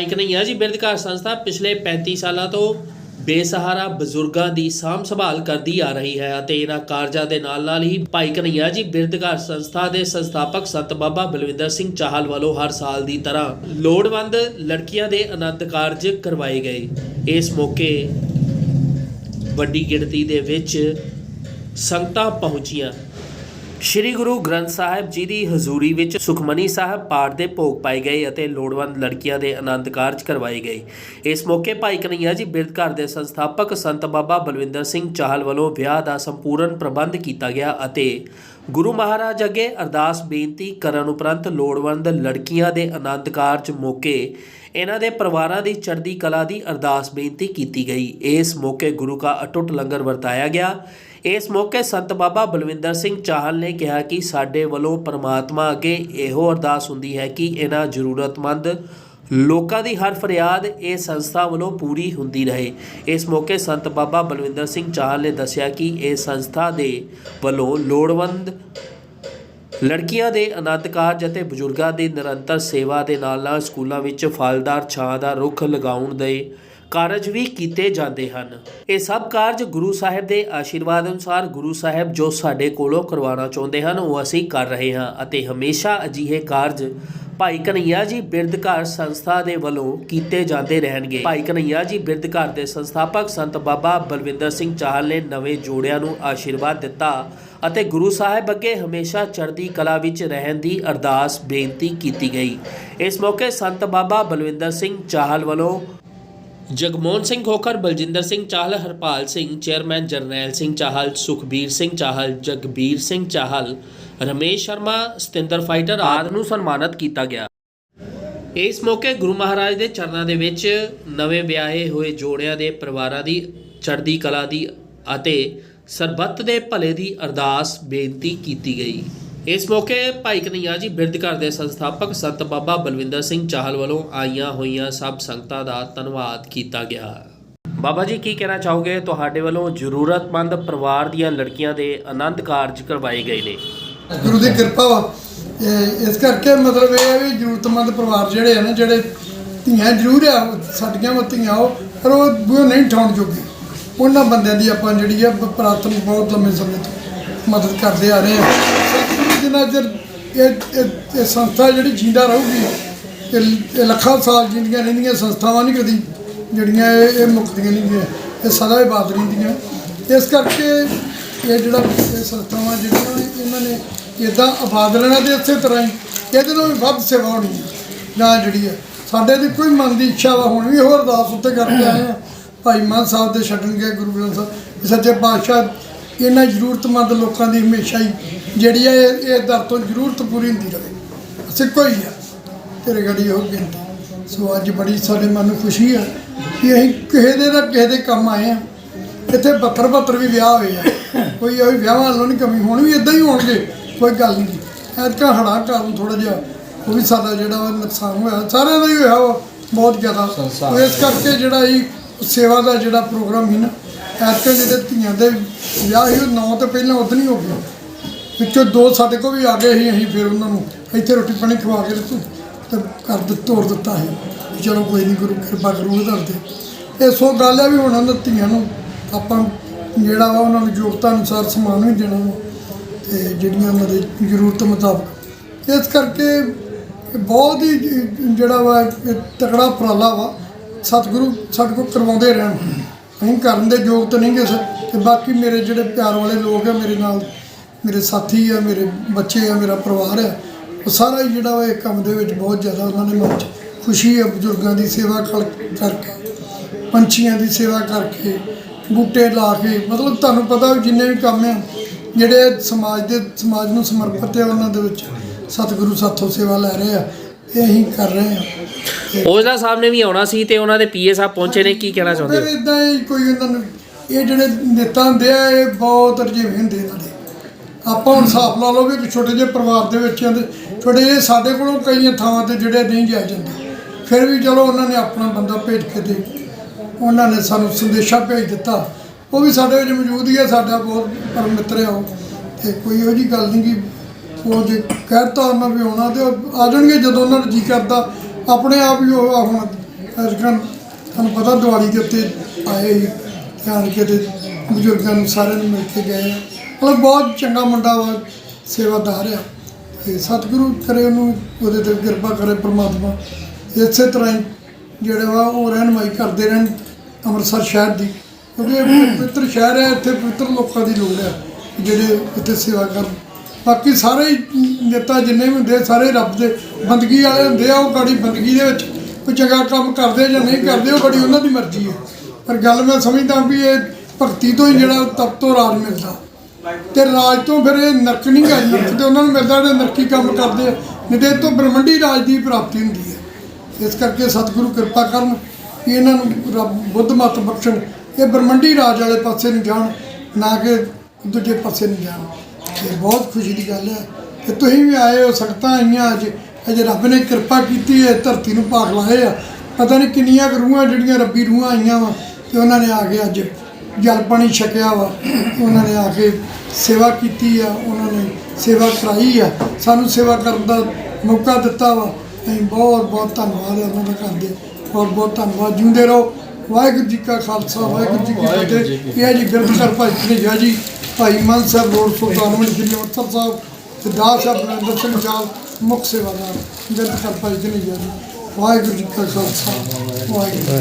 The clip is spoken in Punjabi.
ਭਾਈ ਕਨਈਆ ਜੀ ਬਿਰਧਘਰ ਸੰਸਥਾ ਪਿਛਲੇ 35 ਸਾਲਾਂ ਤੋਂ ਬੇਸਹਾਰਾ ਬਜ਼ੁਰਗਾਂ ਦੀ ਸਾਂਭ ਸੰਭਾਲ ਕਰਦੀ ਆ ਰਹੀ ਹੈ ਅਤੇ ਇਹਨਾਂ ਕਾਰਜਾਂ ਦੇ ਨਾਲ ਨਾਲ ਹੀ ਭਾਈ ਕਨਈਆ ਜੀ ਬਿਰਧਘਰ ਸੰਸਥਾ ਦੇ ਸੰਸਥਾਪਕ ਸੰਤ ਬਾਬਾ ਬਲਵਿੰਦਰ ਸਿੰਘ ਚਾਹਲ ਵੱਲੋਂ ਹਰ ਸਾਲ ਦੀ ਤਰ੍ਹਾਂ ਲੋੜਵੰਦ ਲੜਕੀਆਂ ਦੇ ਆਨੰਦ ਕਾਰਜ ਕਰਵਾਏ ਗਏ। ਇਸ ਮੌਕੇ ਵੱਡੀ ਗਿਣਤੀ ਦੇ ਵਿੱਚ ਸੰਗਤਾਂ ਪਹੁੰਚੀਆਂ। ਸ਼੍ਰੀ ਗੁਰੂ ਗ੍ਰੰਥ ਸਾਹਿਬ ਜੀ ਦੀ ਹਜ਼ੂਰੀ ਵਿੱਚ ਸੁਖਮਨੀ ਸਾਹਿਬ ਪਾਠ ਦੇ ਭੋਗ ਪਾਏ ਗਏ ਅਤੇ ਲੋੜਵੰਦ ਲੜਕੀਆਂ ਦੇ ਆਨੰਦ ਕਾਰਜ ਕਰਵਾਏ ਗਏ। ਇਸ ਮੌਕੇ ਭਾਈ ਕਨਈਆ ਜੀ ਬਿਰਧ ਘਰ ਦੇ ਸੰਸਥਾਪਕ ਸੰਤ ਬਾਬਾ ਬਲਵਿੰਦਰ ਸਿੰਘ ਚਾਹਲ ਵੱਲੋਂ ਵਿਆਹ ਦਾ ਸੰਪੂਰਨ ਪ੍ਰਬੰਧ ਕੀਤਾ ਗਿਆ ਅਤੇ ਗੁਰੂ ਮਹਾਰਾਜ ਅੱਗੇ ਅਰਦਾਸ ਬੇਨਤੀ ਕਰਨ ਉਪਰੰਤ ਲੋੜਵੰਦ ਲੜਕੀਆਂ ਦੇ ਆਨੰਦ ਕਾਰਜ ਮੌਕੇ ਇਹਨਾਂ ਦੇ ਪਰਿਵਾਰਾਂ ਦੀ ਚੜ੍ਹਦੀ ਕਲਾ ਦੀ ਅਰਦਾਸ ਬੇਨਤੀ ਕੀਤੀ ਗਈ। ਇਸ ਮੌਕੇ ਗੁਰੂ ਕਾ ਅਟੁੱਟ ਲੰਗਰ ਵਰਤਾਇਆ ਗਿਆ। ਇਸ ਮੌਕੇ ਸੰਤ ਬਾਬਾ ਬਲਵਿੰਦਰ ਸਿੰਘ ਚਾਹਲ ਨੇ ਕਿਹਾ ਕਿ ਸਾਡੇ ਵੱਲੋਂ ਪਰਮਾਤਮਾ ਅੱਗੇ ਇਹੋ ਅਰਦਾਸ ਹੁੰਦੀ ਹੈ ਕਿ ਇਹਨਾਂ ਜ਼ਰੂਰਤਮੰਦ ਲੋਕਾਂ ਦੀ ਹਰ ਫਰਿਆਦ ਇਹ ਸੰਸਥਾ ਵੱਲੋਂ ਪੂਰੀ ਹੁੰਦੀ ਰਹੇ। ਇਸ ਮੌਕੇ ਸੰਤ ਬਾਬਾ ਬਲਵਿੰਦਰ ਸਿੰਘ ਚਾਹਲ ਨੇ ਦੱਸਿਆ ਕਿ ਇਹ ਸੰਸਥਾ ਦੇ ਵੱਲੋਂ ਲੋੜਵੰਦ ਲੜਕੀਆਂ ਦੇ ਆਨੰਦ ਕਾਰਜ ਅਤੇ ਬਜ਼ੁਰਗਾਂ ਦੀ ਨਿਰੰਤਰ ਸੇਵਾ ਦੇ ਨਾਲ ਨਾਲ ਸਕੂਲਾਂ ਵਿੱਚ ਫਲਦਾਰ ਛਾਂ ਦਾ ਰੁੱਖ ਲਗਾਉਣ ਦੇ ਕਾਰਜ ਵੀ ਕੀਤੇ ਜਾਂਦੇ ਹਨ। ਇਹ ਸਭ ਕਾਰਜ ਗੁਰੂ ਸਾਹਿਬ ਦੇ ਆਸ਼ੀਰਵਾਦ ਅਨੁਸਾਰ ਗੁਰੂ ਸਾਹਿਬ ਜੋ ਸਾਡੇ ਕੋਲੋਂ ਕਰਵਾਉਣਾ ਚਾਹੁੰਦੇ ਹਨ, ਉਹ ਅਸੀਂ ਕਰ ਰਹੇ ਹਾਂ ਅਤੇ ਹਮੇਸ਼ਾ ਅਜਿਹੇ ਕਾਰਜ ਭਾਈ ਕਨਈਆ ਜੀ ਬਿਰਧ ਘਰ ਸੰਸਥਾ ਦੇ ਵੱਲੋਂ ਕੀਤੇ ਜਾਂਦੇ ਰਹਿਣਗੇ। ਭਾਈ ਕਨਈਆ ਜੀ ਬਿਰਧ ਘਰ ਦੇ ਸੰਸਥਾਪਕ ਸੰਤ ਬਾਬਾ ਬਲਵਿੰਦਰ ਸਿੰਘ ਚਾਹਲ ਨੇ ਨਵੇਂ ਜੋੜਿਆਂ ਨੂੰ ਆਸ਼ੀਰਵਾਦ ਦਿੱਤਾ ਅਤੇ ਗੁਰੂ ਸਾਹਿਬ ਅੱਗੇ ਹਮੇਸ਼ਾ ਚੜ੍ਹਦੀ ਕਲਾ ਵਿੱਚ ਰਹਿਣ ਦੀ ਅਰਦਾਸ ਬੇਨਤੀ ਕੀਤੀ ਗਈ। ਇਸ ਮੌਕੇ ਸੰਤ ਬਾਬਾ ਬਲਵਿੰਦਰ ਸਿੰਘ ਚਾਹਲ ਵੱਲੋਂ ਜਗਮੋਹਨ ਸਿੰਘ ਖੋਖਰ ਬਲਜਿੰਦਰ ਸਿੰਘ ਚਾਹਲ ਹਰਪਾਲ ਸਿੰਘ ਚੇਅਰਮੈਨ ਜਰਨੈਲ ਸਿੰਘ ਚਾਹਲ ਸੁਖਬੀਰ ਸਿੰਘ ਚਾਹਲ ਜਗਬੀਰ ਸਿੰਘ ਚਾਹਲ ਰਮੇਸ਼ ਸ਼ਰਮਾ ਸਤਿੰਦਰ ਫਾਈਟਰ ਆਦਿ ਨੂੰ ਸਨਮਾਨਿਤ ਕੀਤਾ ਗਿਆ। ਇਸ ਮੌਕੇ ਗੁਰੂ ਮਹਾਰਾਜ ਦੇ ਚਰਨਾਂ ਦੇ ਵਿੱਚ ਨਵੇਂ ਵਿਆਹੇ ਹੋਏ ਜੋੜਿਆਂ ਦੇ ਪਰਿਵਾਰਾਂ ਦੀ ਚੜ੍ਹਦੀ ਕਲਾ ਦੀ ਅਤੇ ਸਰਬੱਤ ਦੇ ਭਲੇ ਦੀ ਅਰਦਾਸ ਬੇਨਤੀ ਕੀਤੀ ਗਈ। ਇਸ ਮੌਕੇ ਭਾਈ ਕਨਈਆ ਜੀ ਬਿਰਧ ਘਰ ਦੇ ਸੰਸਥਾਪਕ ਸੰਤ ਬਾਬਾ ਬਲਵਿੰਦਰ ਸਿੰਘ ਚਾਹਲ ਵੱਲੋਂ ਆਈਆਂ ਹੋਈਆਂ ਸਭ ਸੰਗਤਾਂ ਦਾ ਧੰਨਵਾਦ ਕੀਤਾ ਗਿਆ। ਬਾਬਾ ਜੀ, ਕੀ ਕਹਿਣਾ ਚਾਹੋਗੇ? ਤੁਹਾਡੇ ਵੱਲੋਂ ਜ਼ਰੂਰਤਮੰਦ ਪਰਿਵਾਰ ਦੀਆਂ ਲੜਕੀਆਂ ਦੇ ਆਨੰਦ ਕਾਰਜ ਕਰਵਾਏ ਗਏ ਨੇ। ਗੁਰੂ ਦੀ ਕਿਰਪਾ ਵਾ। ਇਹ ਇਸ ਕਰਕੇ ਮਤਲਬ ਇਹ ਹੈ ਵੀ ਜ਼ਰੂਰਤਮੰਦ ਪਰਿਵਾਰ ਜਿਹੜੇ ਆ ਨਾ, ਜਿਹੜੇ ਧੀਆਂ ਜ਼ਰੂਰ ਆ, ਸਾਡੀਆਂ ਉਹ ਧੀਆਂ ਉਹ, ਪਰ ਉਹ ਬੂਹੇ ਨਹੀਂ ਠਾਉਣ ਜੋਗੇ। ਉਹਨਾਂ ਬੰਦਿਆਂ ਦੀ ਆਪਾਂ ਜਿਹੜੀ ਆ ਪ੍ਰਾਰਥਨਾ ਬਹੁਤ ਲੰਮੇ ਸਮੇਂ ਤੋਂ ਮਦਦ ਕਰਦੇ ਆ ਰਹੇ ਆ। ਜਿੰਨਾ ਚਿਰ ਇਹ ਇਹ- ਇਹ ਸੰਸਥਾ ਜਿਹੜੀ ਜਿੰਦਾ ਰਹੂਗੀ ਇਹ ਇਹ ਲੱਖਾਂ ਸਾਲ ਜਿੰਦੀਆਂ ਰਹਿੰਦੀਆਂ ਸੰਸਥਾਵਾਂ ਨਹੀਂ ਕਦੀ ਜਿਹੜੀਆਂ ਇਹ ਇਹ ਮੁੱਕਦੀਆਂ ਨਹੀਂ ਗਈਆਂ ਇਹ ਸਦਾ ਹੀ ਬਾਦ ਰਹਿੰਦੀਆਂ। ਇਸ ਕਰਕੇ ਇਹ ਜਿਹੜਾ ਇਹ ਸੰਸਥਾਵਾਂ ਜਿਹੜੀਆਂ ਨੇ, ਇਹਨਾਂ ਨੇ ਇਦਾਂ ਆਬਾਦ ਰਹਿਣਾ ਤੇ ਇਸੇ ਤਰ੍ਹਾਂ ਹੀ ਇਹਦੇ ਨਾਲ ਵੀ ਵੱਧ ਸੇਵਾ ਹੋਣੀ ਹੈ ਨਾ ਜਿਹੜੀ ਹੈ। ਸਾਡੇ ਦੀ ਕੋਈ ਮਨ ਦੀ ਇੱਛਾ ਵਾ ਹੁਣ ਵੀ ਹੋਰ ਅਰਦਾਸ ਉੱਤੇ ਕਰਕੇ ਆਏ ਆ। ਭਾਈ ਮਾਨ ਸਾਹਿਬ ਦੇ ਛੱਡਣਗੇ ਗੁਰੂ ਗ੍ਰੰਥ ਸਾਹਿਬ ਸੱਚੇ ਪਾਤਸ਼ਾਹ ਇਹਨਾਂ ਜ਼ਰੂਰਤਮੰਦ ਲੋਕਾਂ ਦੀ ਹਮੇਸ਼ਾ ਹੀ ਜਿਹੜੀ ਹੈ ਇਹ ਦਰ ਤੋਂ ਜ਼ਰੂਰਤ ਪੂਰੀ ਹੁੰਦੀ ਰਹੇ। ਅਸੀਂ ਕੋਈ ਆ ਤੇਰੇ ਗੜੀ ਹੋ ਬੇਨਤੀ। ਸੋ ਅੱਜ ਬੜੀ ਸਾਡੇ ਮਨ ਨੂੰ ਖੁਸ਼ੀ ਹੈ ਕਿ ਅਸੀਂ ਕਿਸੇ ਦੇ ਨਾ ਕਿਸੇ ਦੇ ਕੰਮ ਆਏ ਆ ਇੱਥੇ ਬੱਤਰ ਬੱਤਰ ਵੀ ਵਿਆਹ ਹੋਏ ਆ। ਕੋਈ ਇਹ ਵਿਆਹਾਂ ਵੱਲੋਂ ਨਹੀਂ ਕਮੀ ਹੁਣ ਵੀ ਇਦਾਂ ਹੀ ਹੋਣਗੇ ਕੋਈ ਗੱਲ ਨਹੀਂ ਐਤਕਾਂ ਹੜਾ ਕਾਰਨ ਥੋੜਾ ਜਿਹਾ ਉਹ ਵੀ ਸਾਡਾ ਜਿਹੜਾ ਨੁਕਸਾਨ ਹੋਇਆ ਸਾਰਿਆਂ ਦਾ ਹੀ ਹੋਇਆ ਬਹੁਤ ਜ਼ਿਆਦਾ। ਇਸ ਕਰਕੇ ਜਿਹੜਾ ਇਹ ਸੇਵਾ ਦਾ ਜਿਹੜਾ ਪ੍ਰੋਗਰਾਮ ਸੀ ਨਾ ਐਤਕਾਂ ਜਿਹੜੇ ਧੀਆਂ ਦੇ ਵਿਆਹ ਸੀ, ਉਹ ਨੌ ਤੋਂ ਪਹਿਲਾਂ ਉਦੋਂ ਹੀ ਹੋ ਗਿਆ ਵਿੱਚੋਂ ਦੋ ਸਾਡੇ ਕੋਲ ਵੀ ਆ ਗਏ ਸੀ, ਅਸੀਂ ਫਿਰ ਉਹਨਾਂ ਨੂੰ ਇੱਥੇ ਰੋਟੀ ਪਾਣੀ ਖਵਾ ਕੇ ਤੇ ਤੇ ਕਰ ਦਿੱਤਾ ਤੋੜ ਦਿੱਤਾ ਸੀ। ਚਲੋ ਕੋਈ ਨਹੀਂ ਗੁਰੂ ਕਿਰਪਾ ਕਰੂ ਕਰਦੇ ਇਹ ਸੋ ਗੱਲ ਹੈ ਵੀ ਹੁਣ ਉਹਨਾਂ ਧੀਆਂ ਨੂੰ ਆਪਾਂ ਜਿਹੜਾ ਵਾ ਉਹਨਾਂ ਨੂੰ ਯੋਗਤਾ ਅਨੁਸਾਰ ਸਮਾਨ ਵੀ ਦੇਣਾ ਵਾ, ਤੇ ਜਿਹੜੀਆਂ ਉਹਨਾਂ ਦੀ ਜ਼ਰੂਰਤ ਮੁਤਾਬਕ। ਇਸ ਕਰਕੇ ਬਹੁਤ ਹੀ ਜਿਹੜਾ ਵਾ ਤਕੜਾ ਉਪਰਾਲਾ ਵਾ, ਸਤਿਗੁਰੂ ਸਾਡੇ ਕੋਲ ਕਰਵਾਉਂਦੇ ਰਹਿਣ। ਅਸੀਂ ਕਰਨ ਦੇ ਯੋਗ ਤਾਂ ਨਹੀਂ ਗਏ ਸਰ। ਤੇ ਬਾਕੀ ਮੇਰੇ ਜਿਹੜੇ ਪਿਆਰ ਵਾਲੇ ਲੋਕ ਆ, ਮੇਰੇ ਨਾਲ ਮੇਰੇ ਸਾਥੀ ਆ, ਮੇਰੇ ਬੱਚੇ ਆ, ਮੇਰਾ ਪਰਿਵਾਰ ਆ, ਉਹ ਸਾਰਾ ਹੀ ਜਿਹੜਾ ਵਾ ਇਹ ਕੰਮ ਦੇ ਵਿੱਚ ਬਹੁਤ ਜ਼ਿਆਦਾ ਉਹਨਾਂ ਨੇ ਮਨ 'ਚ ਖੁਸ਼ੀ ਆ, ਬਜ਼ੁਰਗਾਂ ਦੀ ਸੇਵਾ ਕਰ- ਕਰਕੇ, ਪੰਛੀਆਂ ਦੀ ਸੇਵਾ ਕਰਕੇ, ਬੂਟੇ ਲਾ ਕੇ, ਮਤਲਬ ਤੁਹਾਨੂੰ ਪਤਾ ਜਿੰਨੇ ਵੀ ਕੰਮ ਆ, ਜਿਹੜੇ ਸਮਾਜ ਦੇ, ਸਮਾਜ ਨੂੰ ਸਮਰਪਿਤ ਆ ਉਹਨਾਂ ਦੇ ਵਿੱਚ ਸਤਿਗੁਰੂ ਸਾਥੋਂ ਸੇਵਾ ਲੈ ਰਹੇ ਆ। ਇਹ ਅਸੀਂ ਕਰ ਰਹੇ ਆ ਔਜਲਾ ਸਾਹਿਬ ਨੇ ਵੀ ਆਉਣਾ ਸੀ ਤੇ ਉਹਨਾਂ ਦੇ ਪੀਏ ਸਾਹਿਬ ਪਹੁੰਚੇ ਨੇ ਕੀ ਕਹਿਣਾ ਚਾਹੁੰਦੇ ਫਿਰ ਹੋ ਇਦਾਂ ਹੀ ਕੋਈ ਉਹਨਾਂ ਨੂੰ ਇਹ ਜਿਹੜੇ ਨੇਤਾ ਹੁੰਦੇ ਆ ਇਹ ਬਹੁਤ ਰਜੀਵੇਂ ਹੁੰਦੇ ਇਹਨਾਂ ਦੇ। ਆਪਾਂ ਹੁਣ ਹਿਸਾਬ ਲਾ ਲਓ ਵੀ ਇੱਕ ਛੋਟੇ ਜਿਹੇ ਪਰਿਵਾਰ ਦੇ ਵਿੱਚ ਆਂਦੇ ਛੋਟੇ ਜਿਹੇ ਸਾਡੇ ਕੋਲੋਂ ਕਈਆਂ ਥਾਵਾਂ ਤੇ ਜਿਹੜੇ ਨਹੀਂ ਜਾ ਜਾਂਦੇ। ਫਿਰ ਵੀ ਚਲੋ ਉਹਨਾਂ ਨੇ ਆਪਣਾ ਬੰਦਾ ਭੇਜ ਕੇ ਤੇ ਉਹਨਾਂ ਨੇ ਸਾਨੂੰ ਸੰਦੇਸ਼ਾ ਭੇਜ ਦਿੱਤਾ। ਉਹ ਵੀ ਸਾਡੇ ਵਿੱਚ ਮੌਜੂਦ ਹੀ ਹੈ ਸਾਡਾ ਬਹੁਤ ਪਰਮ ਮਿੱਤਰ ਆ ਉਹ। ਤੇ ਕੋਈ ਇਹੋ ਜੀ ਗੱਲ ਨਹੀਂ ਕਿ ਉਹ ਜੇ ਕਹਿਤਾ ਉਹਨਾਂ ਵੀ ਆਉਣਾ ਤੇ ਉਹ ਆ ਜਾਣਗੇ ਜਦੋਂ ਉਹਨਾਂ ਨੂੰ ਜੀ ਕਰਦਾ ਆਪਣੇ ਆਪ ਹੀ ਉਹ ਹੁਣ ਅਜਕਨ ਤੁਹਾਨੂੰ ਪਤਾ ਦੀਵਾਲੀ ਦੇ ਉੱਤੇ ਆਏ ਸੀ ਧਿਆਨ ਕੇ ਤੇ ਬਜ਼ੁਰਗਾਂ ਨੂੰ ਸਾਰਿਆਂ ਨੂੰ ਮਿਲ ਕੇ ਗਏ ਆ। ਮਤਲਬ ਬਹੁਤ ਚੰਗਾ ਮੁੰਡਾ ਵਾ, ਸੇਵਾਦਾਰ ਆ। ਤੇ ਸਤਿਗੁਰੂ ਕਰੇ ਉਹਨੂੰ, ਉਹਦੇ ਤੇ ਕਿਰਪਾ ਕਰੇ ਪ੍ਰਮਾਤਮਾ। ਇਸੇ ਤਰ੍ਹਾਂ ਹੀ ਜਿਹੜਾ ਵਾ, ਉਹ ਰਹਿਨਮਾਈ ਕਰਦੇ ਰਹਿਣ ਅੰਮ੍ਰਿਤਸਰ ਸ਼ਹਿਰ ਦੀ। ਕਿਉਂਕਿ ਇਹ ਪਵਿੱਤਰ ਸ਼ਹਿਰ ਹੈ, ਇੱਥੇ ਪਵਿੱਤਰ ਲੋਕਾਂ ਦੀ ਲੋੜ ਹੈ, ਜਿਹੜੇ ਇੱਥੇ ਸੇਵਾ ਕਰਨ। ਬਾਕੀ ਸਾਰੇ ਹੀ ਨੇਤਾ ਜਿੰਨੇ ਵੀ ਹੁੰਦੇ ਆ, ਸਾਰੇ ਰੱਬ ਦੇ ਬੰਦਗੀ ਵਾਲੇ ਹੁੰਦੇ ਆ ਉਹ ਗਾੜੀ ਬੰਦਗੀ ਦੇ ਵਿੱਚ ਕੋਈ ਚੰਗਾ ਕੰਮ ਕਰਦੇ ਜਾਂ ਨਹੀਂ ਕਰਦੇ ਉਹ ਗਾੜੀ ਉਹਨਾਂ ਦੀ ਮਰਜ਼ੀ ਹੈ ਪਰ ਗੱਲ ਮੈਂ ਸਮਝਦਾ ਵੀ ਇਹ ਭਗਤੀ ਤੋਂ ਹੀ ਜਿਹੜਾ ਤਪ ਤੋਂ ਰਾਜ ਮਿਲਦਾ। ਤੇ ਰਾਜ ਤੋਂ ਫਿਰ ਇਹ ਨਰਕ ਨਹੀਂ ਗਾ ਨਰਕ ਤੇ ਉਹਨਾਂ ਨੂੰ ਮਿਲਦਾ ਜਿਹੜੇ ਨਰਕੀ ਕੰਮ ਕਰਦੇ ਆ। ਨਹੀਂ ਤੇ ਇਹ ਤੋਂ ਬ੍ਰਹਮੰਡੀ ਰਾਜ ਦੀ ਪ੍ਰਾਪਤੀ ਹੁੰਦੀ ਹੈ ਇਸ ਕਰਕੇ ਸਤਿਗੁਰੂ ਕਿਰਪਾ ਕਰਨ ਕਿ ਇਹਨਾਂ ਨੂੰ ਰੱਬ ਬੁੱਧ ਮਤ ਬਖਸ਼ਣ ਇਹ ਬ੍ਰਹਮੰਡੀ ਰਾਜ ਵਾਲੇ ਪਾਸੇ ਨੂੰ ਜਾਣ ਨਾ ਕਿ ਦੂਜੇ ਪਾਸੇ ਨੂੰ ਜਾਣ। ਇਹ ਬਹੁਤ ਖੁਸ਼ੀ ਦੀ ਗੱਲ ਹੈ ਕਿ ਤੁਸੀਂ ਵੀ ਆਏ ਹੋ ਸਕਤਾਂ ਆਈਆਂ ਅੱਜ। ਅਜੇ ਰੱਬ ਨੇ ਕਿਰਪਾ ਕੀਤੀ ਹੈ ਧਰਤੀ ਨੂੰ ਭਾਗ ਲਾਏ ਆ। ਪਤਾ ਨਹੀਂ ਕਿੰਨੀਆਂ ਰੂਹਾਂ ਜਿਹੜੀਆਂ ਰੱਬੀ ਰੂਹਾਂ ਆਈਆਂ ਵਾ ਤੇ ਉਹਨਾਂ ਨੇ ਆ ਕੇ ਅੱਜ ਜਲ ਪਾਣੀ ਛਕਿਆ ਵਾ। ਉਹਨਾਂ ਨੇ ਆ ਕੇ ਸੇਵਾ ਕੀਤੀ ਆ ਉਹਨਾਂ ਨੇ ਸੇਵਾ ਕਰਾਈ ਆ। ਸਾਨੂੰ ਸੇਵਾ ਕਰਨ ਦਾ ਮੌਕਾ ਦਿੱਤਾ ਵਾ। ਅਸੀਂ ਬਹੁਤ ਬਹੁਤ ਧੰਨਵਾਦ ਉਹਨਾਂ ਦਾ ਕਰਦੇ ਬਹੁਤ ਬਹੁਤ ਧੰਨਵਾਦ। ਜਿਉਂਦੇ ਰਹੋ। ਵਾਹਿਗੁਰੂ ਜੀ ਕਾ ਖਾਲਸਾ ਵਾਹਿਗੁਰੂ ਜੀ ਕੀ ਫਤਿਹ। ਇਹ ਜੀ ਬਿਰਧਕਰ ਭਾਈ ਕਨੇਜਾ ਜੀ। ਭਾਈ ਮਨ ਸਾਹਿਬ ਰੋਡ ਸੁਲਤਾਨਵੰਡ ਸ਼੍ਰੀ ਅੰਮ੍ਰਿਤਸਰ ਸਾਹਿਬ ਤੇ ਦਾਸ ਸਾਹਿਬ ਨਰਿੰਦਰ ਸਿੰਘ ਚਾਲ ਮੁੱਖ ਸੇਵਾਦਾਰ ਬਿਰਧਕਰ ਭਾਈ ਕਨੇਜਾ ਜੀ। ਵਾਹਿਗੁਰੂ ਜੀ ਕਾ ਖਾਲਸਾ, ਵਾਹਿਗੁਰੂ